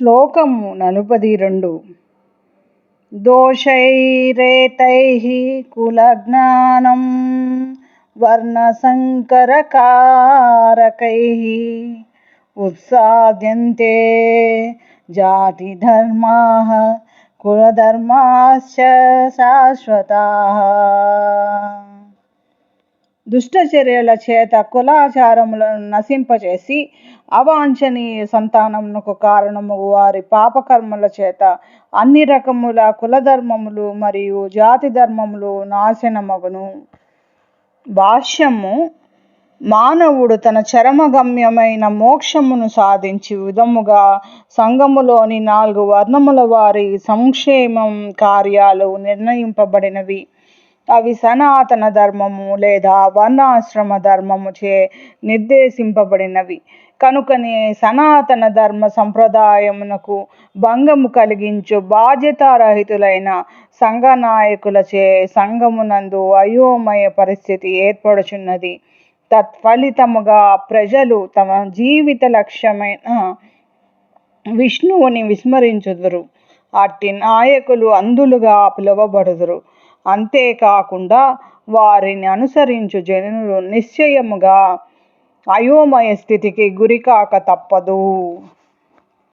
శ్లోకము నలుపది రెండు. దోషైరేతైः కులజ్ఞానం వర్ణసంకరకారకైः ఉత్సాద్యంతే జాతిధర్మాः కులధర్మాశ్చ శాశ్వతాः దుష్టచర్యల చేత కులాచారములను నశింపచేసి అవాంఛనీయ సంతానమునకు కారణము వారి పాపకర్మల చేత అన్ని రకముల కులధర్మములు మరియు జాతి ధర్మములు నాశనమగును. భాష్యము మానవుడు తన చరమగమ్యమైన మోక్షమును సాధించి విధముగా సంఘములోని నాలుగు వర్ణముల వారి సంక్షేమం కార్యాలు నిర్ణయింపబడినవి. అవి సనాతన ధర్మము లేదా వర్ణాశ్రమ ధర్మము చే నిర్దేశింపబడినవి. కనుకనే సనాతన ధర్మ సంప్రదాయమునకు భంగము కలిగించు బాధ్యతారహితులైన సంఘ నాయకులచే సంఘమునందు అయోమయ పరిస్థితి ఏర్పడుచున్నది. తత్ఫలితముగా ప్రజలు తమ జీవిత లక్ష్యమైన విష్ణువుని విస్మరించుదురు. అట్టి నాయకులు అందులుగా పిలువబడుదురు. అంతేకాకుండా వారిని అనుసరించు జనులు నిశ్చయముగా అయోమయ స్థితికి గురికాక తప్పదు.